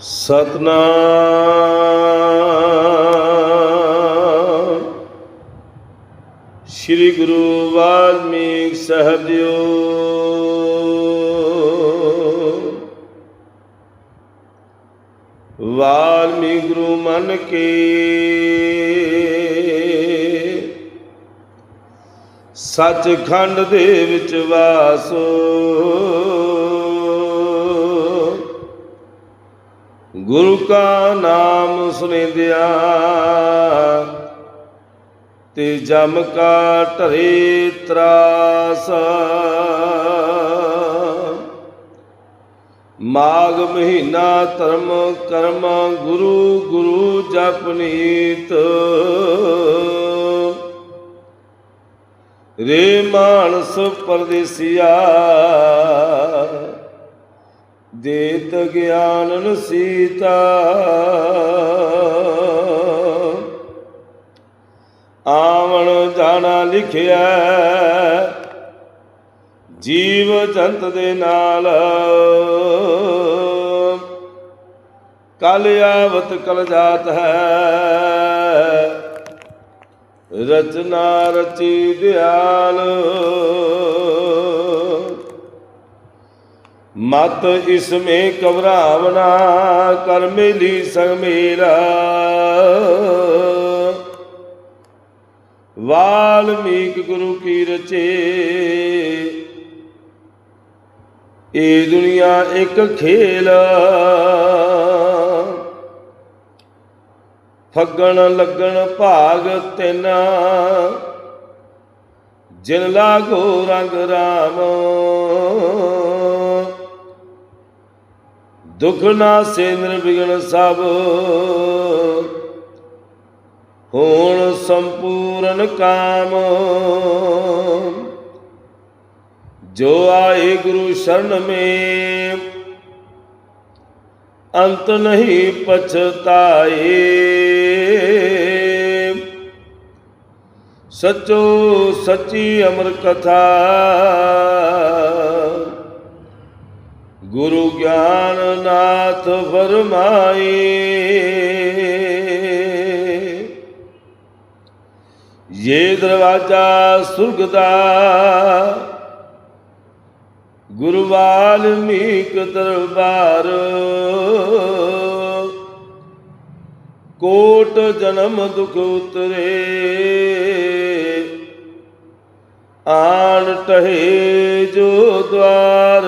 ਸਤਨਾਮ। ਸ੍ਰੀ ਗੁਰੂ ਵਾਲਮੀਕ ਸਾਹਿਬ ਜੀਓ। ਵਾਲਮੀਕ ਗੁਰੂ ਮਨ ਕੇ ਸੱਚਖੰਡ ਦੇ ਵਿੱਚ ਵਾਸੋ। ਗੁਰੂ ਕਾ ਨਾਮ ਸੁਨੇਦਿਆ, ਤੇ ਜਮ ਕਾ ਢਰੇ ਤਰਾਸ। ਮਾਘ ਮਹੀਨਾ ਧਰਮ ਕਰਮ ਗੁਰੂ ਗੁਰੂ ਜਪਨੀਤ ਰੇ ਮਾਨਸ ਪਰਦੇਸੀਆ ਦੇਤ ਗਿਆਨਨ ਸੀਤਾ ਆਵਣ ਜਾਣਾ ਲਿਖਿਆ ਜੀਵ ਜੰਤ ਦੇ ਨਾਲ। ਕਲ ਆਵਤ ਕਲ ਜਾਤ ਹੈ, ਰਚਨਾ ਰਚੀ ਦਿਆਲ। ਮਤ ਇਸ ਮੇ ਕਵਰਾਵਨਾ ਕਰ ਮਿਲੀ ਸੰਗ ਵਾਲਮੀਕ ਗੁਰੂ ਕੀ ਰਚੇ। ਇਹ ਦੁਨੀਆ ਇੱਕ ਖੇਲ। ਫੱਗਣ ਲੱਗਣ ਭਾਗ ਤਿੰਨ। ਜਿਨ ਲਾਗੋ ਰੰਗ ਰਾਮ। ਦੁਖ ਨਾ ਸੇ ਨਿਰਵਿਘਨ ਸਭ। ਹੋਣ ਸੰਪੂਰਨ ਕਾਮ। ਜੋ ਆਏ ਗੁਰੂ ਸ਼ਰਨ ਮੇ, ਅੰਤ ਨਹੀਂ ਪਛਤਾਏ। ਸਚੋ ਸੱਚੀ ਅਮਰ ਕਥਾ। ਗੁਰੂ ਗਿਆਨ ਨਾਥ ਫਰਮਾਏ ਇਹ ਦਰਵਾਜਾ ਸੁਰਗ ਦਾ ਗੁਰੂ ਵਾਲਮੀਕ ਦਰਬਾਰ। ਕੋਟ ਜਨਮ ਦੁਖ ਉਤਰੇ। ਆਣ ਟਹੇ ਜੋ ਦਵਾਰ।